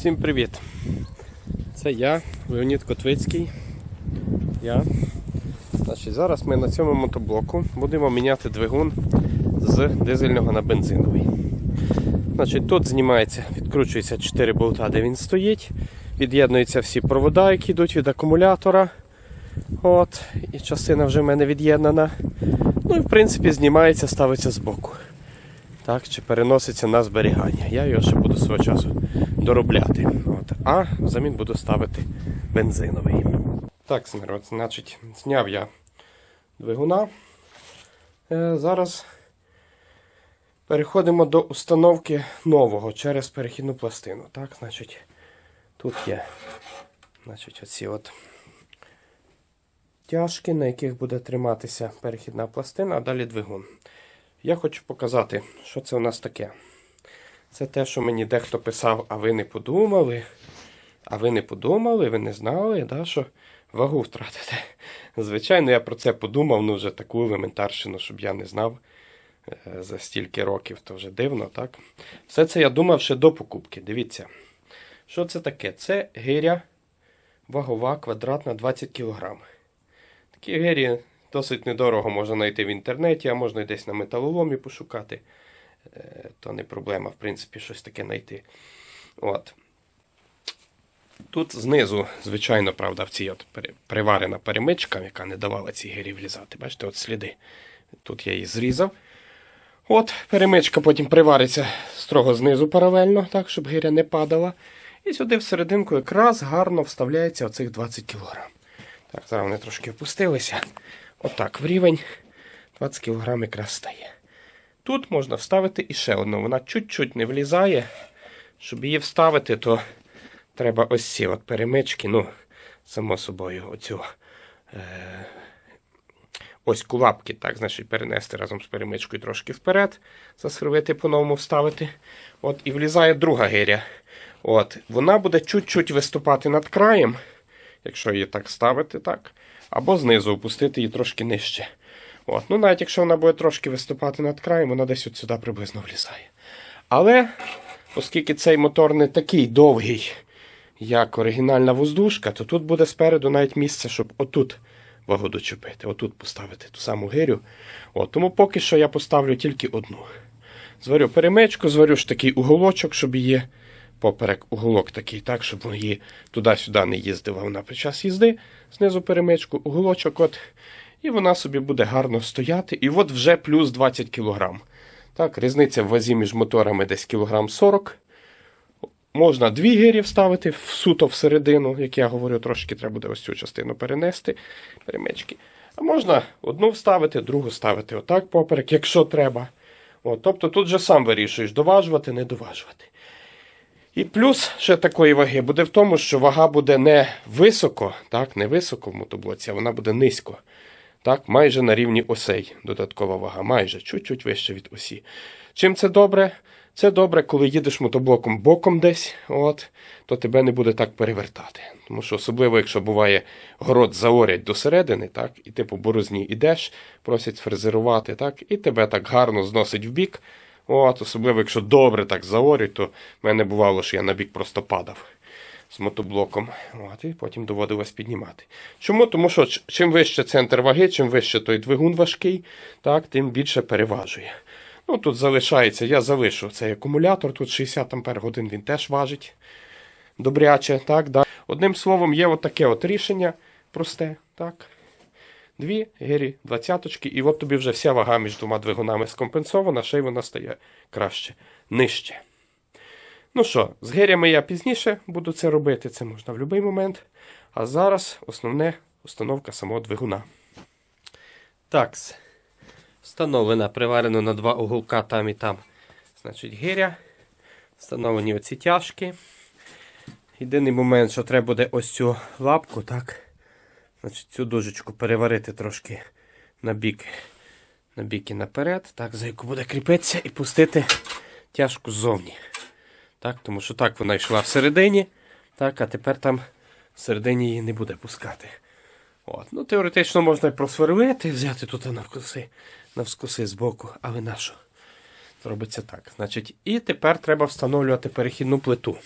Всім привіт! Це я, Леонід Котвицький. Я. Значить, зараз ми на цьому мотоблоку будемо міняти двигун з дизельного на бензиновий. Значить, Тут знімається, відкручується 4 болта, де він стоїть. Від'єднуються всі провода, які йдуть від акумулятора. От, І частина вже в мене від'єднана. Ну і в принципі знімається, ставиться збоку. Так, чи переноситься на зберігання. Я його ще буду свого часу доробляти. От. А взамін буду ставити бензиновий. Так, народ, значить, зняв я двигуна. Е, зараз переходимо до установки нового через перехідну пластину. Так, значить, тут є значить, оці от тяжки, на яких буде триматися перехідна пластина, а далі двигун. Я хочу показати, що це у нас таке. Це те, що мені дехто писав, а ви не подумали. А ви не подумали, ви не знали, да, що вагу втратите. Звичайно, я про це подумав, ну вже таку елементарщину, щоб я не знав е, за стільки років, то вже дивно, так? Все це я думав ще до покупки. Дивіться. Що це таке? Це гиря вагова квадратна 20 кг. Такі гирі досить недорого можна знайти в інтернеті, а можна десь на металоломі пошукати. Е, То не проблема, в принципі, щось таке знайти. От. Тут знизу, звичайно, правда, в цій от приварена перемичка, яка не давала цій гирі влізати. Бачите, от сліди. Тут я її зрізав. От, перемичка потім привариться строго знизу паралельно, так, щоб гиря не падала. І сюди всерединку якраз гарно вставляється оцих 20 кг. Так, зараз вони трошки опустилися. Отак, в рівень 20 кг якраз стає. Тут можна вставити іще одну. Вона чуть-чуть не влізає. Щоб її вставити, то треба ось ці от перемички. Ну, само собою, оцю е, ось кулапки, так, значить, перенести разом з перемичкою трошки вперед, засвервити по-новому вставити. От, і влізає друга гиря. От, вона буде чуть-чуть виступати над краєм, якщо її так ставити, так. Або знизу опустити її трошки нижче. От, ну навіть якщо вона буде трошки виступати над краєм, вона десь от сюди приблизно влізає. Але, оскільки цей мотор не такий довгий, як оригінальна воздушка, то тут буде спереду навіть місце, щоб отут вагу дочепити, отут поставити ту саму гирю. От, тому поки що я поставлю тільки одну. Зварю перемичку, зварю ж такий уголочок, щоб її поперек уголок такий, так, щоб її туди-сюди не їздила вона під час їзди. Знизу перемичку, уголочок, от, і вона собі буде гарно стояти. І от вже плюс 20 кг. Так, різниця в вазі між моторами десь кілограм 40 Можна дві гирі вставити в суто всередину, як я говорю, трошки треба буде ось цю частину перенести, перемички. А можна одну вставити, другу ставити отак поперек, якщо треба. От, тобто тут же сам вирішуєш, доважувати, не доважувати. І плюс ще такої ваги буде в тому, що вага буде не високо, так, не високо в мотоблоці, а вона буде низько. Так, майже на рівні осей додаткова вага, майже чуть-чуть вище від осі. Чим це добре? Це добре, коли їдеш мотоблоком боком десь, от, то тебе не буде так перевертати. Тому що особливо, якщо буває город заорять до середини, так, і ти по борозні йдеш, просять фрезерувати, так, і тебе так гарно зносить в бік. От, особливо, якщо добре так заорять, то в мене бувало, що я на бік просто падав з мотоблоком. От, і потім доводилось піднімати. Чому? Тому що чим вище центр ваги, чим вище той двигун важкий, так, тим більше переважує. Ну, тут залишається, я залишу цей акумулятор, тут 60 ампер годин він теж важить. Добряче, так, да. Одним словом, є от таке от рішення просте, так. Дві гирі, двадцяточки, і от тобі вже вся вага між двома двигунами скомпенсована, ще й вона стає краще, нижче. Ну що, з гирями я пізніше буду це робити, це можна в будь-який момент. А зараз основне установка самого двигуна. Такс. Встановлена, приварено на два уголка там і там. Значить, гиря. Встановлені оці тяжки. Єдиний момент, що треба буде ось цю лапку, так. Значить, цю дужечку переварити трошки на бік, на бік і наперед, так, за яку буде кріпитися і пустити тяжку ззовні. Так, тому що так вона йшла всередині, так, а тепер там всередині її не буде пускати. От. Ну, теоретично можна і просверлити, взяти тут навкуси, навскоси з боку, але на що? Робиться так. Значить, і тепер треба встановлювати перехідну плиту.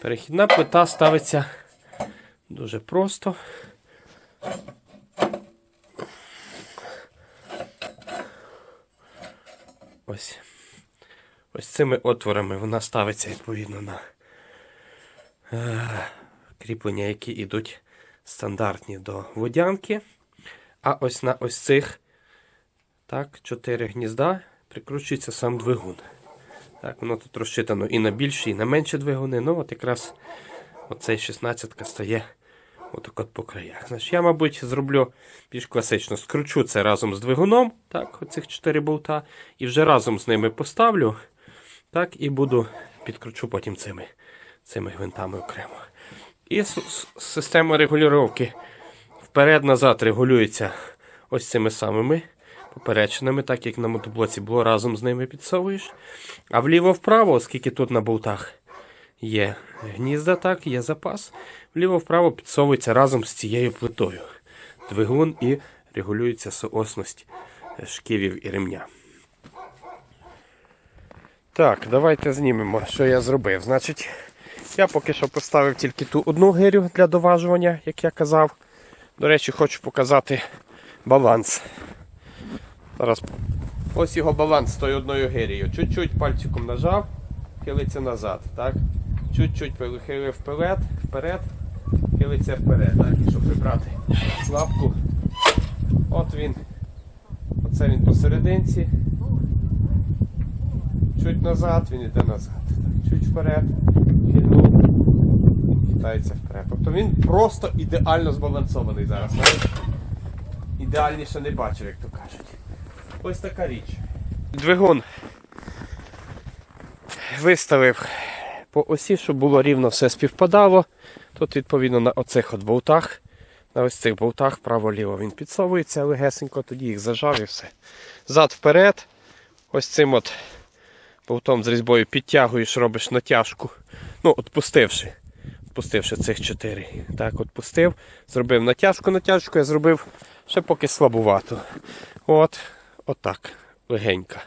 Перехідна плита ставиться дуже просто. Ось. Ось цими отворами вона ставиться відповідно на е, кріплення, які йдуть стандартні до водянки. А ось на ось цих так, чотири гнізда прикручується сам двигун. Так, воно тут розчитано і на більші, і на менші двигуни. Ну, от якраз оцей 16 стає отак от по краях. Значить, я, мабуть, зроблю більш класично. Скручу це разом з двигуном, так, оцих 4 болта, і вже разом з ними поставлю. Так, і буду підкручу потім цими, цими гвинтами окремо. І система регулювання вперед-назад регулюється ось цими самими поперечинами, так як на мотоблоці було разом з ними підсовуєш. А вліво-вправо, оскільки тут на болтах є гнізда, так, є запас, вліво-вправо підсовується разом з цією плитою. Двигун і регулюється соосність шківів і ремня. Так, давайте знімемо, що я зробив. Значить, я поки що поставив тільки ту одну гирю для доважування, як я казав. До речі, хочу показати баланс. Зараз. Ось його баланс з тою одною гирією. Чуть-чуть пальчиком нажав, хилиться назад. так? Чуть-чуть перехилив вперед, вперед, хилиться вперед. Так? Щоб прибрати лапку. От він. Оце він посерединці. Чуть назад, він йде назад. Чуть вперед, хильнув, він хитається вперед. Тобто він просто ідеально збалансований зараз. Ідеальніше не бачив, як то кажуть. Ось така річ. Двигун виставив по осі, щоб було рівно все співпадало. Тут, відповідно, на оцих от болтах, на ось цих болтах право-ліво він підсовується легесенько, тоді їх зажав і все. Зад вперед. Ось цим от болтом з різьбою підтягуєш, робиш натяжку. Ну, отпустивши. Отпустивши цих чотири. Так, отпустив. Зробив натяжку, натяжку, я зробив ще поки слабувато. От, отак, легенька.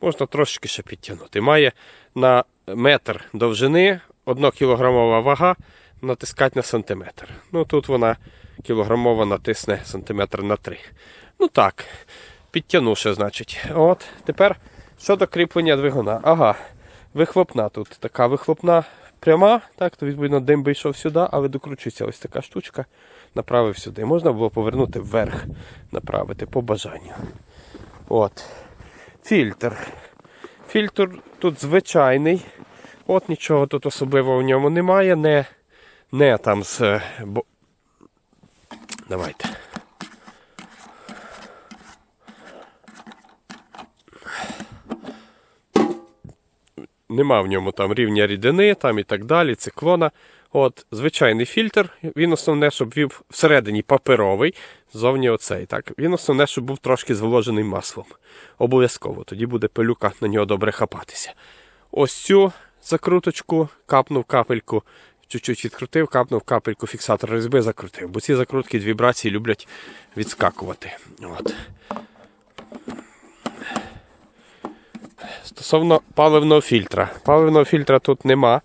Можна трошечки ще підтягнути. Має на метр довжини 1 кілограмова вага натискати на сантиметр. Ну тут вона кілограмова натисне сантиметр на 3. Ну так, підтягнувши, значить. От, тепер щодо кріплення двигуна. Ага, вихлопна тут така вихлопна пряма, так, то відповідно дим би йшов сюди, але докручується ось така штучка, направив сюди. Можна було повернути вверх, направити по бажанню. От. Фільтр. Фільтр тут звичайний. От нічого тут особливого в ньому немає. Не, не там з. е, Бо... Давайте. Нема в ньому там рівня рідини там і так далі, циклона. От, звичайний фільтр. Він основне, щоб вів всередині паперовий, зовні оцей. Так? Він основне, щоб був трошки зволожений маслом. Обов'язково. Тоді буде пилюка на нього добре хапатися. Ось цю закруточку капнув капельку, чуть-чуть відкрутив, капнув капельку фіксатор різьби, закрутив. Бо ці закрутки від вібрації люблять відскакувати. От. Стосовно паливного фільтра. Паливного фільтра тут нема.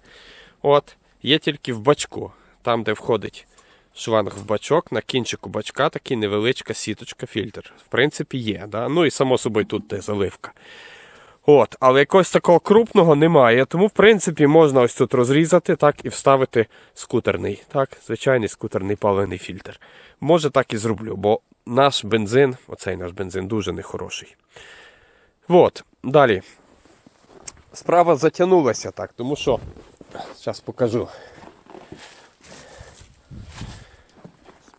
От, є тільки в бачку, там, де входить шланг в бачок, на кінчику бачка такий невеличка сіточка фільтр. В принципі, є. Да? Ну і само собою тут де заливка. От, але якогось такого крупного немає. Тому, в принципі, можна ось тут розрізати так і вставити скутерний. Так, звичайний скутерний паливний фільтр. Може, так і зроблю, бо наш бензин, оцей наш бензин, дуже нехороший. От, далі. Справа затягнулася так, тому що. Зараз покажу.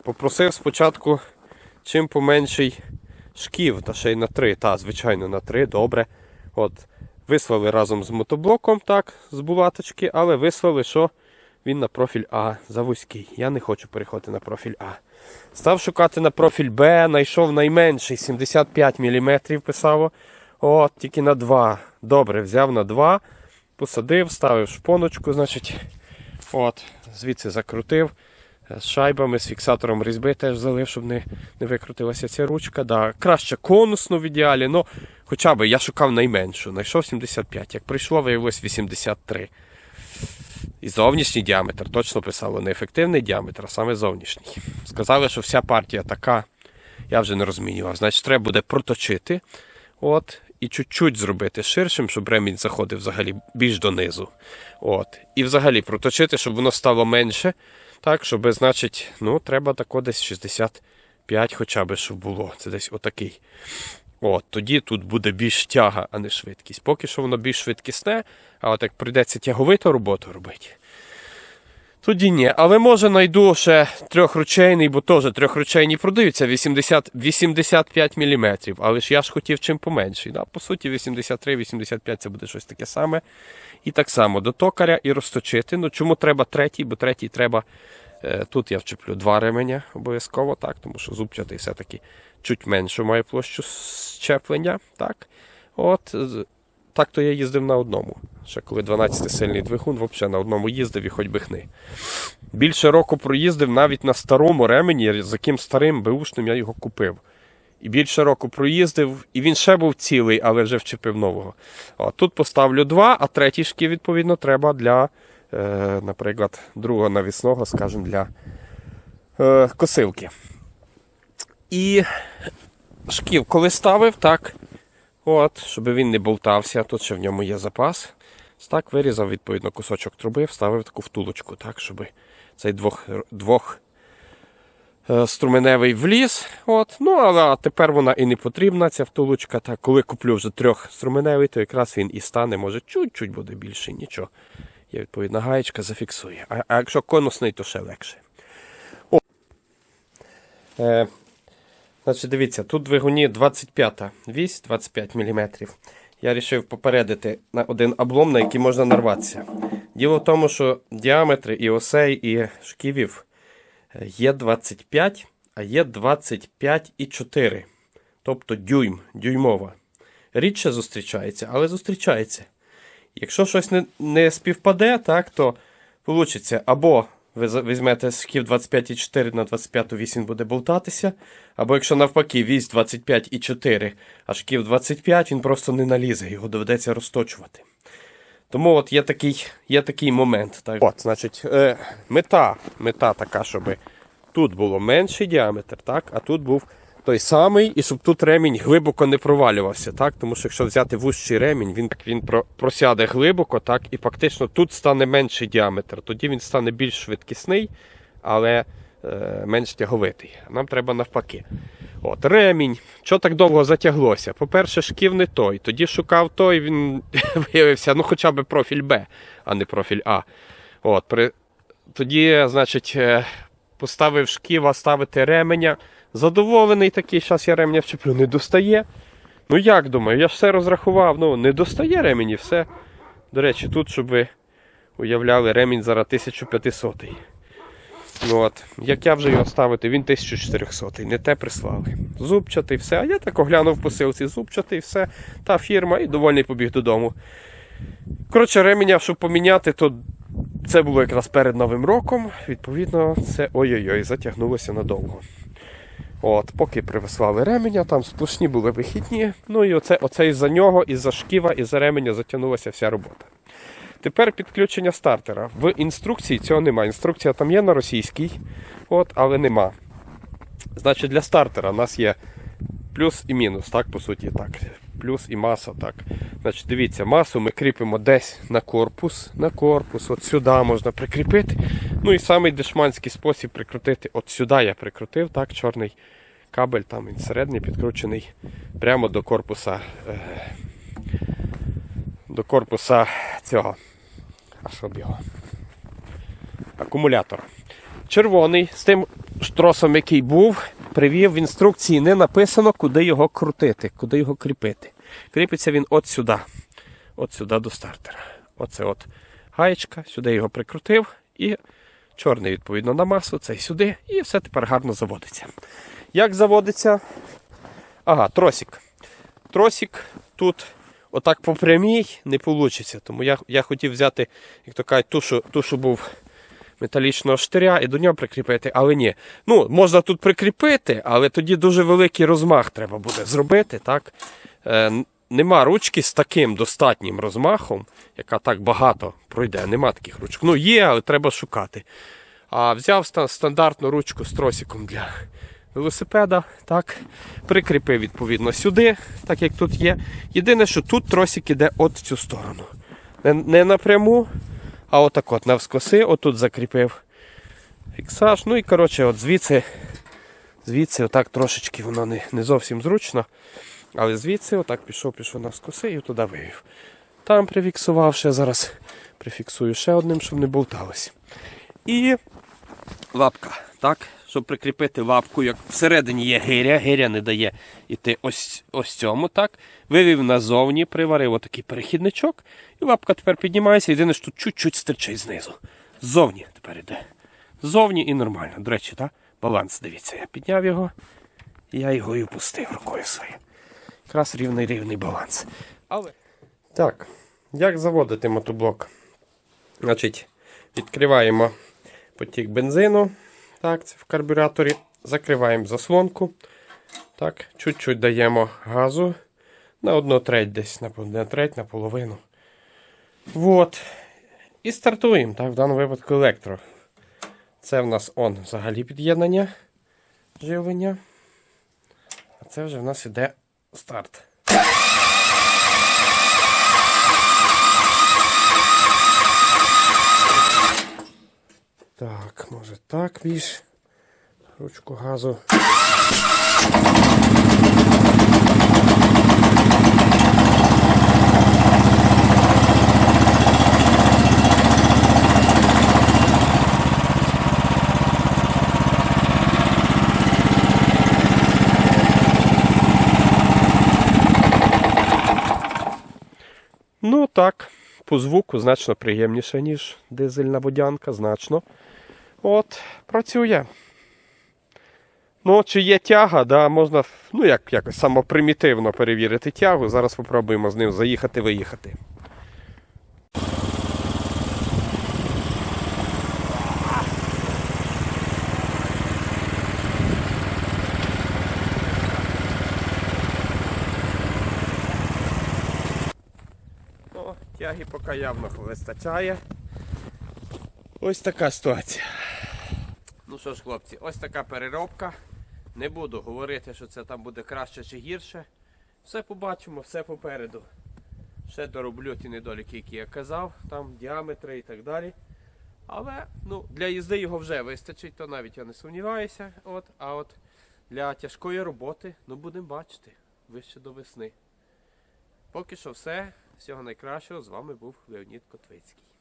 Попросив спочатку чим поменший шків, та ще й на 3, та, звичайно, на 3, добре. От, Вислали разом з мотоблоком, так, з булаточки, але вислали, що він на профіль А завузький. Я не хочу переходити на профіль А. Став шукати на профіль Б, знайшов найменший 75 мм писало. От, тільки на 2. Добре, взяв на 2, посадив, ставив шпоночку, значить, от, звідси закрутив. З шайбами, з фіксатором різьби теж залив, щоб не, не викрутилася ця ручка. Да. Краще конусно в ідеалі, ну хоча б я шукав найменшу. Знайшов 75. Як прийшло, виявилось 83. І зовнішній діаметр точно писало не ефективний діаметр, а саме зовнішній. Сказали, що вся партія така, я вже не розмінював. Значить, треба буде проточити. От, і чуть-чуть зробити ширшим, щоб ремінь заходив взагалі більш донизу. От. І взагалі проточити, щоб воно стало менше. Так, щоб, значить, ну, треба тако десь 65 хоча б, щоб було. Це десь отакий. От, тоді тут буде більш тяга, а не швидкість. Поки що воно більш швидкісне, а от як прийдеться тяговиту роботу робити. Тоді ні. Але може знайду ще трьохручейний, бо теж трьохручейні продаються 80, 85 мм. Але ж я ж хотів чим поменший. Да? По суті, 83-85 це буде щось таке саме. І так само до токаря і розточити. Ну чому треба третій? Бо третій треба. е, Тут я вчеплю два ременя обов'язково, так, тому що зубчатий все-таки чуть меншу має площу щеплення. Так. От, так то я їздив на одному. Ще коли 12-сильний двигун, взагалі на одному їздив і хоч би хни. Більше року проїздив навіть на старому ремені, з яким старим беушним я його купив. І більше року проїздив, і він ще був цілий, але вже вчепив нового. О, тут поставлю два, а третій шків, відповідно, треба для, е, наприклад, другого навісного, скажімо, для е, косилки. І шків, коли ставив, так, от, щоб він не болтався, тут ще в ньому є запас. Так, вирізав, відповідно, кусочок труби, вставив таку втулочку, так, щоб цей двох, двох е, струменевий вліз. От. Ну, але тепер вона і не потрібна, ця втулочка. Так, коли куплю вже трьох струменевий, то якраз він і стане, може, чуть-чуть буде більше, нічого. Є відповідна гаєчка, зафіксує. А, а якщо конусний, то ще легше. О. Е, значить, дивіться, тут двигуні 25 вісь, 25 мм. Я вирішив попередити на один облом, на який можна нарватися. Діло в тому, що діаметри і осей, і шківів е, є 25, а є 25,4. Тобто дюйм, дюймова. Рідше зустрічається, але зустрічається. Якщо щось не, не співпаде, так, то вийде або ви візьмете шків 25,4 на 25,8 буде болтатися, або якщо навпаки вісь 25,4, а шків 25, він просто не налізе, його доведеться розточувати. Тому от є такий, є такий момент. Так. От, значить, е, мета, мета така, щоб тут було менший діаметр, так, а тут був той самий, і щоб тут ремінь глибоко не провалювався. Так? Тому що якщо взяти вужчий ремінь, він, він просяде глибоко, так, і фактично тут стане менший діаметр. Тоді він стане більш швидкісний, але е, менш тяговитий. Нам треба навпаки. От, ремінь. Що так довго затяглося? По-перше, шків не той. Тоді шукав той, він виявився, ну хоча б профіль Б, а не профіль А. От, при... Тоді, значить, е, поставив шківа ставити ременя. Задоволений такий, зараз я ремня вчеплю, не достає. Ну як думаю, я ж все розрахував, ну не достає ремені, все. До речі, тут, щоб ви уявляли, ремінь зараз 1500. Ну от, як я вже його ставити, він 1400, не те прислали. Зубчатий, все. А я так оглянув посилці, зубчатий, все, та фірма і довольний побіг додому. Коротше, ременя, щоб поміняти, то це було якраз перед Новим роком. Відповідно, це ой-ой-ой, затягнулося надовго. От, поки привислали ременя, там сплошні були вихідні. Ну і оце, оце із-за нього, із-за шківа, із-за ременя затягнулася вся робота. Тепер підключення стартера. В інструкції цього немає. Інструкція там є на російській, от, але нема. Значить, для стартера у нас є плюс і мінус, так, по суті, так. Плюс і маса, так. Значить, дивіться, масу ми кріпимо десь на корпус, на корпус, от сюди можна прикріпити. Ну і самий дешманський спосіб прикрутити. От сюди я прикрутив, так, чорний кабель, там він середній підкручений прямо до корпуса. Е, до корпуса цього. А що б його? Акумулятора. Червоний з тим штросом, який був, привів в інструкції не написано, куди його крутити, куди його кріпити. Кріпиться він от сюди. От сюди до стартера. Оце от гаєчка, сюди його прикрутив і чорний, відповідно, на масу, цей сюди, і все тепер гарно заводиться. Як заводиться? Ага, тросик. Тросик тут отак по прямій не вийде. Тому я, я хотів взяти, як то кажуть, ту, що, ту, що був металічного штиря і до нього прикріпити, але ні. Ну, можна тут прикріпити, але тоді дуже великий розмах треба буде зробити. так? Е, нема ручки з таким достатнім розмахом, яка так багато пройде. Нема таких ручок. Ну, є, але треба шукати. А взяв стандартну ручку з тросиком для велосипеда, так, прикріпив відповідно сюди, так як тут є. Єдине, що тут тросик іде от в цю сторону. Не, не напряму, а отак от навскоси, отут закріпив фіксаж. Ну і коротше, от звідси, звідси отак трошечки воно не, не зовсім зручно. Але звідси отак пішов, пішов навскоси і туди вивів. Там прифіксував ще зараз. Прифіксую ще одним, щоб не болталось. І лапка, так? Щоб прикріпити лапку, як всередині є гиря, гиря не дає іти ось, ось цьому, так? Вивів назовні, приварив отакий перехідничок, і лапка тепер піднімається. Єдине, що тут чуть-чуть стирчить знизу. Ззовні тепер іде. Ззовні і нормально. До речі, так? Баланс, дивіться, я підняв його, я його і впустив рукою своєю. Якраз рівний рівний баланс. Але. Так, як заводити мотоблок? Значить, відкриваємо потік бензину. Так, це в карбюраторі. Закриваємо заслонку. Так, чуть-чуть даємо газу. На одну треть десь, на треть, на половину. Вот. І стартуємо. Так, в даному випадку електро. Це в нас он взагалі під'єднання живлення. А це вже в нас іде старт. Так, може так більш. Ручку газу. Ну так, по звуку значно приємніше, ніж дизельна водянка, значно. От, працює. Ну, чи є тяга, да, можна ну, як, якось самопримітивно перевірити тягу. Зараз спробуємо з ним заїхати, виїхати. Ну, тяги поки явно вистачає. Ось така ситуація. Ну що ж, хлопці, ось така переробка. Не буду говорити, що це там буде краще чи гірше. Все побачимо, все попереду. Ще дороблю ті недоліки, які я казав, там діаметри і так далі. Але ну, для їзди його вже вистачить, то навіть я не сумніваюся. От, а от для тяжкої роботи, ну будемо бачити, вище до весни. Поки що все. Всього найкращого. З вами був Леонід Котвицький.